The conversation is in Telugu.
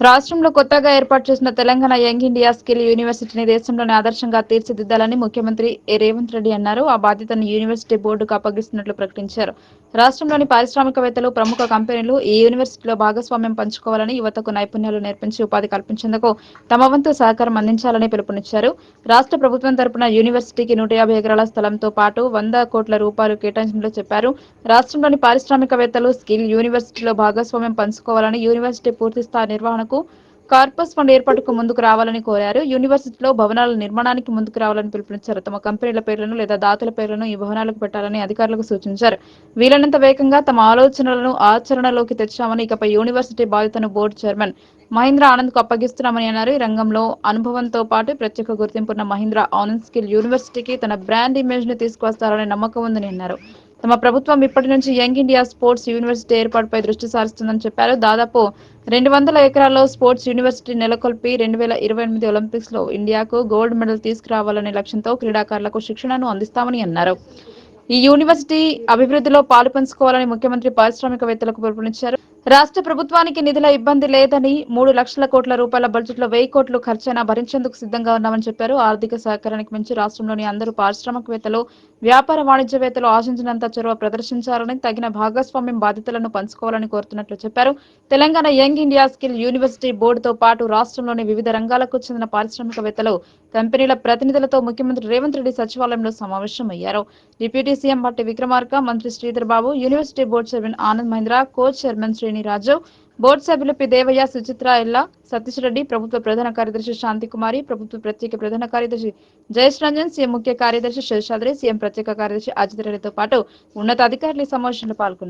రాష్ట్రంలో కొత్తగా ఏర్పాటు చేసిన తెలంగాణ యంగ్ ఇండియా స్కిల్ యూనివర్సిటీని దేశంలోనే ఆదర్శంగా తీర్చిదిద్దాలని ముఖ్యమంత్రి ఏ రేవంత్ రెడ్డి అన్నారు. ఆ బాధ్యతను యూనివర్సిటీ బోర్డుకు అప్పగిస్తున్నట్లు ప్రకటించారు. రాష్ట్రంలోని పారిశ్రామికవేత్తలు ప్రముఖ కంపెనీలు ఈ యూనివర్సిటీలో భాగస్వామ్యం పంచుకోవాలని యువతకు నైపుణ్యాలు నేర్పించి ఉపాధి కల్పించేందుకు తమ వంతు సహకారం అందించాలని పిలుపునిచ్చారు. రాష్ట్ర ప్రభుత్వం తరపున యూనివర్సిటీకి నూట యాభై ఎకరాల స్థలంతో పాటు వంద కోట్ల రూపాయలు కేటాయించినట్లు చెప్పారు. రాష్ట్రంలోని పారిశ్రామికవేత్తలు స్కిల్ యూనివర్సిటీలో భాగస్వామ్యం పంచుకోవాలని యూనివర్సిటీ పూర్తి స్థాయి నిర్మాణాలకు కార్పస్ ఫండ్ ఏర్పాటుకు ముందుకు రావాలని కోరారు. యూనివర్సిటీలో భవనాల నిర్మాణానికి ముందుకు రావాలని పిలుపునిచ్చారు. తమ కంపెనీల పేర్లను లేదా దాతల పేర్లను ఈ భవనాలకు పెట్టాలని అధికారులకు సూచించారు. వీలైనంత వేగంగా తమ ఆలోచనలను ఆచరణలోకి తెచ్చామని ఇకపై యూనివర్సిటీ బాధ్యతను బోర్డు చైర్మన్ మహేంద్ర ఆనంద్కు అప్పగిస్తున్నామని అన్నారు. ఈ రంగంలో అనుభవంతో పాటు ప్రత్యేక గుర్తింపున్న మహేంద్ర ఆనంద్ స్కిల్ యూనివర్సిటీకి తన బ్రాండ్ ఇమేజ్ని తీసుకువస్తారనే నమ్మకం ఉందని అన్నారు. తమ ప్రభుత్వం ఇప్పటి నుంచి యంగ్ ఇండియా స్పోర్ట్స్ యూనివర్సిటీ ఏర్పాటుపై దృష్టి సారిస్తుందని చెప్పారు. దాదాపు రెండు వందల ఎకరాల్లో స్పోర్ట్స్ యూనివర్సిటీ నెలకొల్పి రెండు వేల ఇరవై ఎనిమిది ఒలింపిక్స్లో ఇండియాకు గోల్డ్ మెడల్ తీసుకురావాలనే లక్ష్యంతో క్రీడాకారులకు శిక్షణను అందిస్తామని అన్నారు. ఈ యూనివర్సిటీ అభివృద్ధిలో పాలు పంచుకోవాలని ముఖ్యమంత్రి పారిశ్రామికవేత్తలకు పిలుపునిచ్చారు. రాష్ట్ర ప్రభుత్వానికి నిధుల ఇబ్బంది లేదని మూడు లక్షల కోట్ల రూపాయల బడ్జెట్లో వెయ్యి కోట్లు ఖర్చైనా భరించేందుకు సిద్ధంగా ఉన్నామని చెప్పారు. ఆర్థిక సహకారానికి మించి రాష్ట్రంలోని అందరూ పారిశ్రామికవేత్తలు వ్యాపార వాణిజ్యవేత్తలు ఆశించినంత చొరవ ప్రదర్శించాలని తగిన భాగస్వామ్యం బాధ్యతలను పంచుకోవాలని కోరుతున్నట్లు చెప్పారు. Telangana young India skill university బోర్డుతో పాటు రాష్ట్రంలోని వివిధ రంగాలకు చెందిన పారిశ్రామికవేత్తలు కంపెనీల ప్రతినిధులతో ముఖ్యమంత్రి రేవంత్ రెడ్డి సచివాలయంలో సమావేశమయ్యారు. డిప్యూటీ సీఎం భట్టి విక్రమార్క మంత్రి Sridhar Babu university board chairman Anand Mahindra co chairman Shri Raju. Board సభ్యులు పి. దేవయ్య సుచిత్ర ఎల్లా సతీష్ రెడ్డి ప్రభుత్వ ప్రధాన కార్యదర్శి శాంతికుమారి ప్రభుత్వ ప్రత్యేక ప్రధాన కార్యదర్శి జయేష్ రంజన్ సీఎం ముఖ్య కార్యదర్శి శేషాద్రి సీఎం ప్రత్యేక కార్యదర్శి అజిత్ రెడ్డితో పాటు ఉన్నతాధికారులు ఈ సమావేశంలో పాల్గొన్నారు.